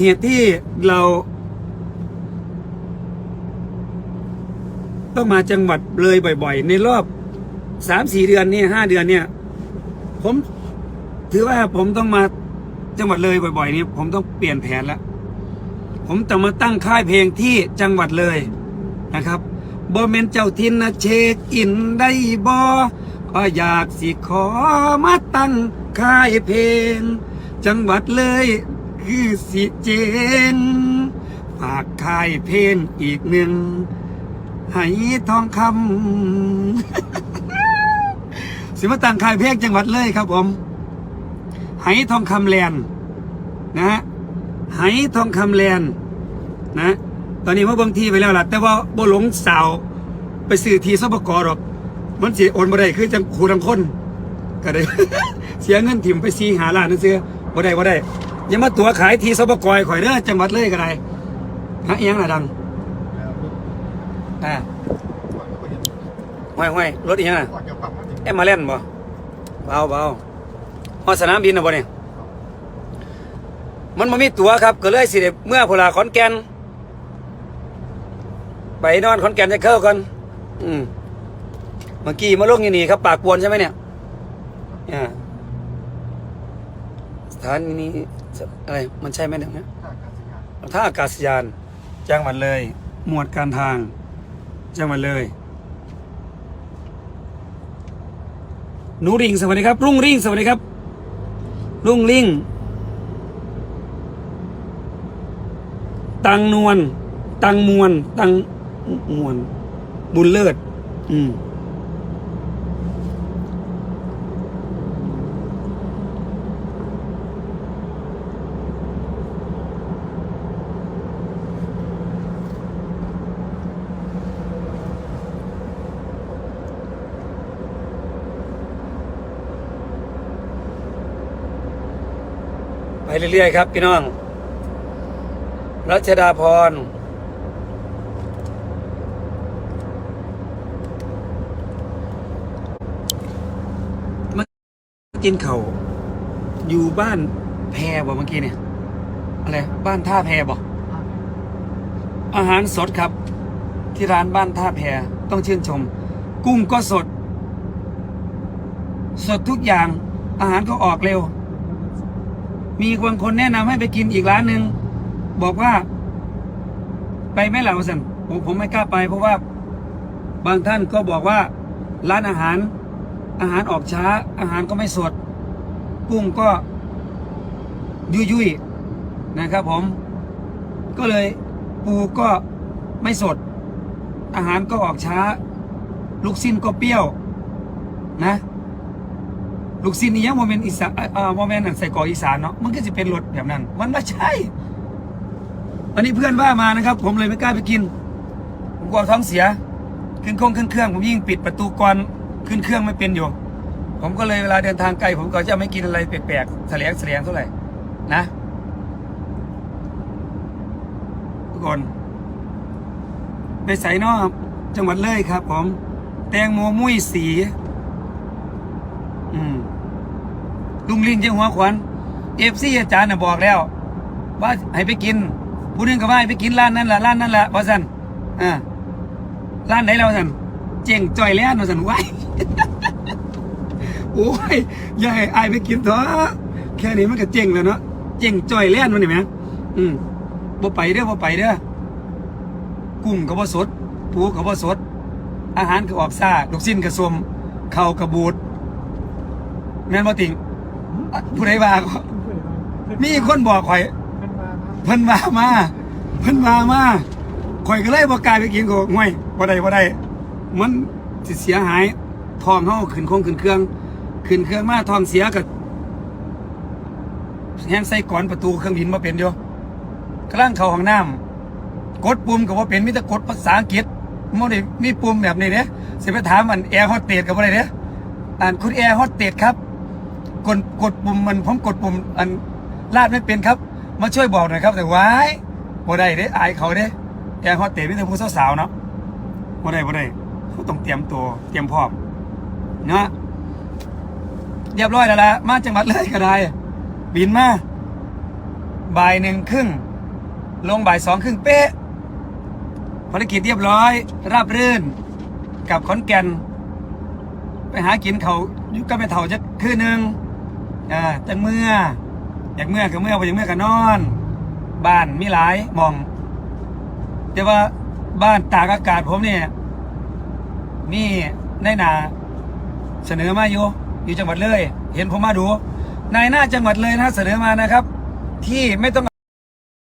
เหตุที่เราต้องมาจังหวัดเลยบ่อย ๆ ในรอบสามสี่เดือนนี่ห้าเดือนเนี่ย ผมถือว่าผมต้องมาจังหวัดเลยบ่อย ๆ นี่ผมต้องเปลี่ยนแผนแล้วผมต้องมาตั้งค่ายเพลงที่จังหวัดเลยนะครับบอเมนเจ้าทินนะเช็คอินได้บอก็อยากสิขอมาตั้งค่ายเพลง จังหวัดเลย คือสิเจน ฝากคายเพลงอีกหนึ่งให้ทองคำสิมาตั้งคายเพลงจังหวัดเลยครับผมไหทองคำแลนนะฮะไหทองคำแลนนะ ตอนนี้ว่าบางทีไปแล้วล่ะ แต่ว่าบ่หลงสาว ไปซื้อทีสปกรหรอก มันเสียโอนบ่ได้คือจังครูทังคนก็ได้เสียเงินถิ่มไปซีหาล้านนั่นเสียบ่ได้บ่ได้ อย่ามาตัวขายทีสปกรข่อยเด้อจังหวัดเลยก็ได้ฮะเอียงน่ะดังอ่าห้อยห้อยรถอียังน่ะเอ็มมาเล่นบ่เบาเบาฮอสนามบินนะบ่เนี่ยมันมามีตั๋วครับ ก็เลยสิได้เมื่อพลาขอนแก่นไปนอนขอนแก่นจะเข้ากัน อืมเมื่อกี้มาลงยู่นี่ครับ ปากปวนใช่ไหมเนี่ยอ่าสถานีนี้ อะไรมันใช่ไหมเนี่ยท่าอากาศยานจังหวัดเลย หมวดการทางจังหวัดเลยหนูริงสวัสดีครับ รุ่งริ่งสวัสดีครับ รุ่งริ่งตังนวลตังมวลตังมวลบุญเลิศ อืม ไปเรื่อยๆครับ พี่น้อง รัชดาพร มากินเขาอยู่บ้านแพรบ่เมื่อกี้เนี่ย อะไร บ้านท่าแพรบ่อาหารสดครับ ที่ร้านบ้านท่าแพรต้องชื่นชม กุ้งก็สด สดทุกอย่างอาหารก็ออกเร็ว มีบางคนแนะนำให้ไปกินอีกร้านหนึ่งบอกว่า ไปไม่หล่าสันผมผมไม่กล้าไป เพราะว่าบางท่านก็บอกว่า ร้านอาหาร อาหารออกช้า อาหารก็ไม่สด กุ้งก็ยุยยุยนะครับผม ก็เลยปูก็ไม่สด อาหารก็ออกช้า ลูกสิ้นก็เปรี้ยวนะ ลูกสิ้นนี่ยังโมเมนต์อีสานเอ่อโมเมนต์ใส่กอกอีสานเนาะมันก็จะเป็นรสแบบนั้น มันไม่ใช่ อันนี้เพื่อนว่ามานะครับ ผมเลยไม่กล้าไปกิน ผมกลัวท้องเสียขึ้นเครื่องขึ้นเครื่องผมยิ่งปิดประตูก่อนขึ้นเครื่องไม่เป็นอยู่ ผมก็เลยเวลาเดินทางไกล ผมก็จะไม่กินอะไรแปลกๆแสลงแสลงเท่าไหร่นะทุกคน ไปใส่นอกจังหวัดเลยครับ ผม แตงโมมุ้ยสี ลุงลิงเจ้าหัวขวัญเอฟซีอาจารย์น่ะบอกแล้ว ว่าให้ไปกิน ผู้นึงก็ว่าให้ไปกินร้านนั้นแหละร้านนั้นแหละว่าสันอ่าร้านไหนแล้วสันเจ๋งจ่อยแล้วว่าสันไว้โอ้ยอย่าให้อายไปกินเถอะแค่นี้มันก็เจ๋งแล้วเนาะเจ๋งจ่อยแล้วมันเห็นไหมอืมบ่ไปเด้อบ่ไปเด้อกุ้งก็บ่สด ปูก็บ่สด อาหารก็ออกซ่าลูกชิ้นก็สมเข้าวก็บูด แม่นบ่ติงอะผู้ใดว่าก็มีคนบอกข่อย เพิ่นว่ามา เพิ่นว่ามาข่อยก็เลยบ่กล้าไปกินก็ห่วยบ่ได้บ่ได้ มันสิเสียหายท้องเฮาขึ้นคงขึ้นเครื่อง ขึ้นเครื่องมาท้องเสียก็แฮงใส่ก่อนประตูเครื่องบินบ่เป็นอยู่กำลังเข้าห้องน้ำกดปุ่มก็บ่เป็นมีแต่กดภาษาอังกฤษบ่ได้มีปุ่มแบบนี้เด้สิไปถามอันแอร์โฮสเตสก็บ่ได้เด้อ่านคุณแอร์โฮสเตสครับ กดกดปุ่มมันผมกดปุ่มอันลาดไม่เป็นครับ มาช่วยบอกหน่อยครับแต่ว้ายบ่ได้เด้อายเขาเด้แอร์โฮสเตสมีแต่ผู้สาวๆเนาะบ่ได้บ่ได้เขาต้องเตรียมตัวเตรียมพร้อมนะเรียบร้อยแล้วละมาจังหวัดเลยก็ได้ บินมาบ่ายหนึ่งครึ่งลงบ่ายสองครึ่งเป๊ะภารกิจเรียบร้อย ราบรื่นกับขอนแก่น ไปหากินเขาอยุก็ไปเถาจะคืนหนึ่ง อ่าจังเมื่อ อยากเมื่อก็เมื่อไปอยากเมื่อก็นอน บ้านมีหลายมอง แต่ว่าบ้านตากอากาศผมเนี่ยมีในหนาเสนอมาอยู่อยู่จังหวัดเลย เห็นผมมาดู นายหน้าจังหวัดเลยนะเสนอมานะครับ ที่ไม่ต้อง